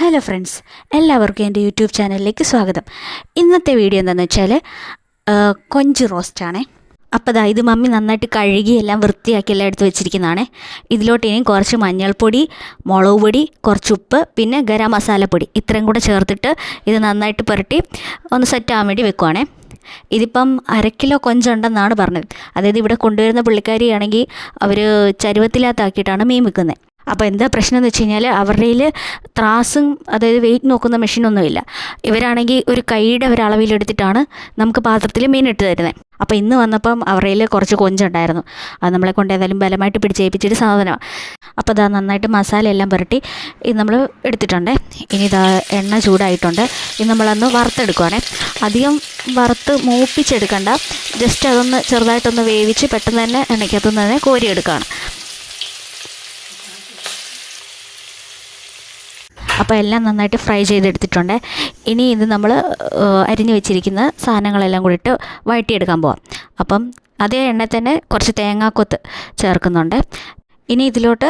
Hello friends എല്ലാവർക്കും എന്റെ YouTube ചാനലിലേക്ക് സ്വാഗതം. ഇന്നത്തെ വീഡിയോ എന്താണെന്ന് വെച്ചാൽ കൊഞ്ച് റോസ്റ്റാണേ അപ്പോൾ ദാ ഇത് മമ്മി നന്നായിട്ട് കഴുകി എല്ലാം വൃത്തിയാക്കി എല്ലാം എടുത്ത് വെച്ചിരിക്കുന്നതാണ്. ഇതിലോട്ട് ഇനി കുറച്ച് മഞ്ഞൾപ്പൊടി മുളക് പൊടി കുറച്ച് ഉപ്പ് പിന്നെ ഗരം മസാലപ്പൊടി ഇത്രയും കൂടെ ചേർത്തിട്ട് ഇത് നന്നായിട്ട് പുരട്ടി ഒന്ന് സെറ്റ് ആവാൻ വേണ്ടി വെക്കുവാണേ. ഇതിപ്പം അര കിലോ കൊഞ്ചുണ്ടെന്നാണ് പറഞ്ഞത്. അതായത് ഇവിടെ കൊണ്ടുവരുന്ന പുള്ളിക്കാരിയാണെങ്കിൽ അവർ ചരുവത്തിനകത്താക്കിയിട്ടാണ് മീൻ വിൽക്കുന്നത്. അപ്പോൾ എന്താ പ്രശ്നം എന്ന് വെച്ച് കഴിഞ്ഞാൽ അവരുടെ ത്രാസും അതായത് വെയിറ്റ് നോക്കുന്ന മെഷീനൊന്നുമില്ല ഇവരാണെങ്കിൽ ഒരു കൈയുടെ ഒരു അളവിലെടുത്തിട്ടാണ് നമുക്ക് പാത്രത്തിൽ മീൻ ഇട്ട് തരുന്നത് അപ്പോൾ ഇന്ന് വന്നപ്പം അവരുടെ കുറച്ച് കൊഞ്ചുണ്ടായിരുന്നു. അത് നമ്മളെ കൊണ്ട് ഏതായാലും ബലമായിട്ട് പിടിച്ചേൽപ്പിച്ചൊരു സാധനമാണ് അപ്പോൾ ഇതാ നന്നായിട്ട് മസാല എല്ലാം പുരട്ടി ഇത് നമ്മൾ എടുത്തിട്ടുണ്ട്. ഇനി ഇതാ എണ്ണ ചൂടായിട്ടുണ്ട്. ഇത് നമ്മളൊന്ന് വറുത്തെടുക്കുവാണേ. അധികം വറുത്ത് മൂപ്പിച്ചെടുക്കണ്ട. ജസ്റ്റ് അതൊന്ന് ചെറുതായിട്ടൊന്ന് വേവിച്ച് പെട്ടെന്ന് തന്നെ എണ്ണയ്ക്കകത്തുനിന്ന് തന്നെ കോരിയെടുക്കുകയാണ് അപ്പോൾ എല്ലാം നന്നായിട്ട് ഫ്രൈ ചെയ്തെടുത്തിട്ടുണ്ട്. ഇനി ഇത് നമ്മൾ അരിഞ്ഞു വെച്ചിരിക്കുന്ന സാധനങ്ങളെല്ലാം കൂടിയിട്ട് വഴറ്റിയെടുക്കാൻ പോവാം. അപ്പം അതേ എണ്ണ തന്നെ കുറച്ച് തേങ്ങാക്കൊത്ത് ചേർക്കുന്നുണ്ട്. ഇനി ഇതിലോട്ട്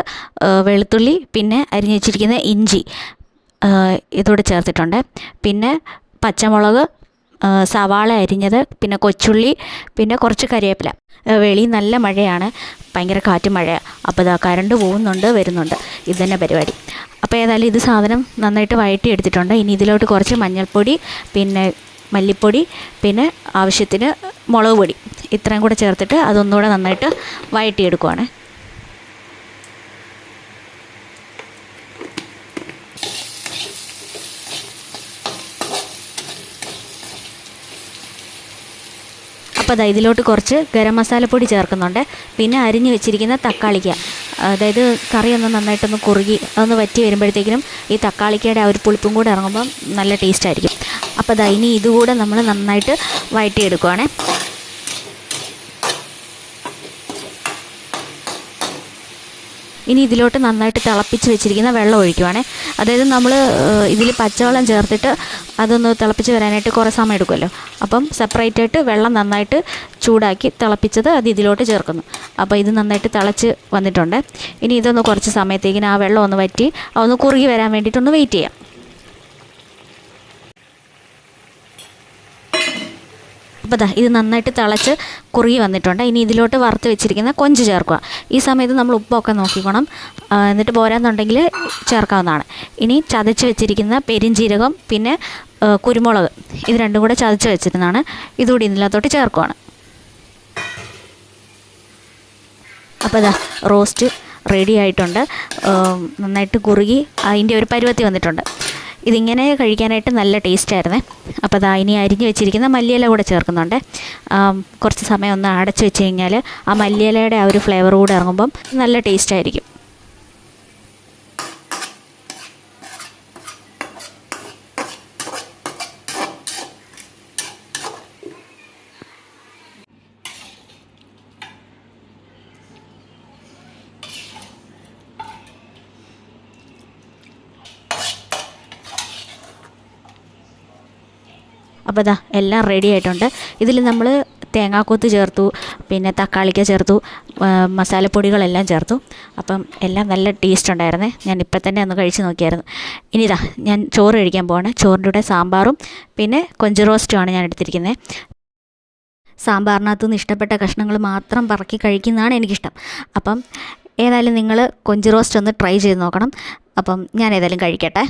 വെളുത്തുള്ളി പിന്നെ അരിഞ്ഞു വെച്ചിരിക്കുന്ന ഇഞ്ചി ഇതോടെ ചേർത്തിട്ടുണ്ട്. പിന്നെ പച്ചമുളക് സവാള അരിഞ്ഞത് പിന്നെ കൊച്ചുള്ളി പിന്നെ കുറച്ച് കരിവേപ്പില വെളി നല്ല മഴയാണ്. ഭയങ്കര കാറ്റും മഴയാണ് അപ്പോൾ ഇതാ കറണ്ട് പോകുന്നുണ്ട് വരുന്നുണ്ട്. ഇത് തന്നെ പരിപാടി. അപ്പോൾ ഏതായാലും ഇത് സാധനം നന്നായിട്ട് വഴറ്റി എടുത്തിട്ടുണ്ട് ഇനി ഇതിലോട്ട് കുറച്ച് മഞ്ഞൾപ്പൊടി പിന്നെ മല്ലിപ്പൊടി പിന്നെ ആവശ്യത്തിന് മുളക് പൊടി ഇത്രയും കൂടെ ചേർത്തിട്ട് അതൊന്നുകൂടെ നന്നായിട്ട് വഴറ്റിയെടുക്കുവാണ്. അപ്പോൾ അതാ ഇതിലോട്ട് കുറച്ച് ഗരം മസാലപ്പൊടി ചേർക്കുന്നുണ്ട്. പിന്നെ അരിഞ്ഞു വെച്ചിരിക്കുന്ന തക്കാളിക്ക. അതായത് കറി ഒന്ന് നന്നായിട്ടൊന്ന് കുറുകി അതൊന്ന് വറ്റി വരുമ്പോഴത്തേക്കിനും ഈ തക്കാളിക്കയുടെ ആ ഒരു പുളിപ്പും കൂടെ ഇറങ്ങുമ്പം നല്ല ടേസ്റ്റായിരിക്കും അപ്പോൾ അതാ ഇനി ഇതുകൂടെ നമ്മൾ നന്നായിട്ട് വഴറ്റിയെടുക്കുവാണേ ഇനി ഇതിലോട്ട് നന്നായിട്ട് തിളപ്പിച്ച് വെച്ചിരിക്കുന്ന വെള്ളം ഒഴിക്കുവാണേ. അതായത് നമ്മൾ ഇതിൽ പച്ചവെള്ളം ചേർത്തിട്ട് അതൊന്ന് തിളപ്പിച്ച് വരാനായിട്ട് കുറേ സമയം എടുക്കുമല്ലോ. അപ്പം സെപ്പറേറ്റ് ആയിട്ട് വെള്ളം നന്നായിട്ട് ചൂടാക്കി തിളപ്പിച്ചത് അത് ഇതിലോട്ട് ചേർക്കുന്നു. അപ്പോൾ ഇത് നന്നായിട്ട് തിളച്ച് വന്നിട്ടുണ്ട്. ഇനി ഇതൊന്ന് കുറച്ച് സമയത്തേക്കിന് ആ വെള്ളം ഒന്ന് വറ്റി ഒന്ന് കുറുകി വരാൻ വേണ്ടിയിട്ടൊന്ന് വെയിറ്റ് ചെയ്യാം. അപ്പോൾ ഇത് നന്നായിട്ട് തിളച്ച് കുറുകി വന്നിട്ടുണ്ട്. ഇനി ഇതിലോട്ട് വറുത്ത് വെച്ചിരിക്കുന്ന കൊഞ്ച് ചേർക്കുക. ഈ സമയത്ത് നമ്മൾ ഉപ്പൊക്കെ നോക്കിക്കണം. എന്നിട്ട് പോരാന്നുണ്ടെങ്കിൽ ചേർക്കാവുന്നതാണ്. ഇനി ചതച്ച് വെച്ചിരിക്കുന്ന പെരിഞ്ജീരകം പിന്നെ കുരുമുളക് ഇത് രണ്ടും കൂടെ ചതച്ച് വെച്ചിരുന്നതാണ്. ഇതുകൂടി ഇതിനകത്തോട്ട് ചേർക്കുവാണ്. അപ്പോൾ ഇതാ റോസ്റ്റ് റെഡി ആയിട്ടുണ്ട്. നന്നായിട്ട് കുറുകി അതിന്റെ ഒരു പരുവത്തി വന്നിട്ടുണ്ട്. ഇതിങ്ങനെ കഴിക്കാനായിട്ട് നല്ല ടേസ്റ്റ് ആയിരുന്നേ. അപ്പോൾ അതാ ഇനി അരിഞ്ഞ് വെച്ചിരിക്കുന്ന മല്ലിയില കൂടെ ചേർക്കുന്നുണ്ട്. കുറച്ച് സമയം ഒന്ന് അടച്ച് വെച്ച് കഴിഞ്ഞാൽ ആ മല്ലിയിലയുടെ ആ ഒരു ഫ്ലേവർ കൂടെ ഇറങ്ങുമ്പം നല്ല ടേസ്റ്റ് അപ്പോൾ ഇതാ എല്ലാം റെഡി ആയിട്ടുണ്ട്. ഇതിൽ നമ്മൾ തേങ്ങാക്കൊത്ത് ചേർത്തു പിന്നെ തക്കാളിക്ക ചേർത്തു മസാലപ്പൊടികളെല്ലാം ചേർത്തു. അപ്പം എല്ലാം നല്ല ടേസ്റ്റ് ഉണ്ടായിരുന്നേ. ഞാൻ ഇപ്പം തന്നെ ഒന്ന് കഴിച്ച് നോക്കിയായിരുന്നു. ഇനി ഇതാ ഞാൻ ചോറ് കഴിക്കാൻ പോവാണ്. ചോറിന്റെ കൂടെ സാമ്പാറും പിന്നെ കൊഞ്ച് റോസ്റ്റുമാണ് ഞാൻ എടുത്തിരിക്കുന്നത് സാമ്പാറിനകത്തു നിന്ന് ഇഷ്ടപ്പെട്ട കഷ്ണങ്ങൾ മാത്രം പറക്കി കഴിക്കുന്നതാണ് എനിക്കിഷ്ടം. അപ്പം ഏതായാലും നിങ്ങൾ കൊഞ്ച് റോസ്റ്റ് ഒന്ന് ട്രൈ ചെയ്ത് നോക്കണം. അപ്പം ഞാൻ ഏതായാലും കഴിക്കട്ടെ.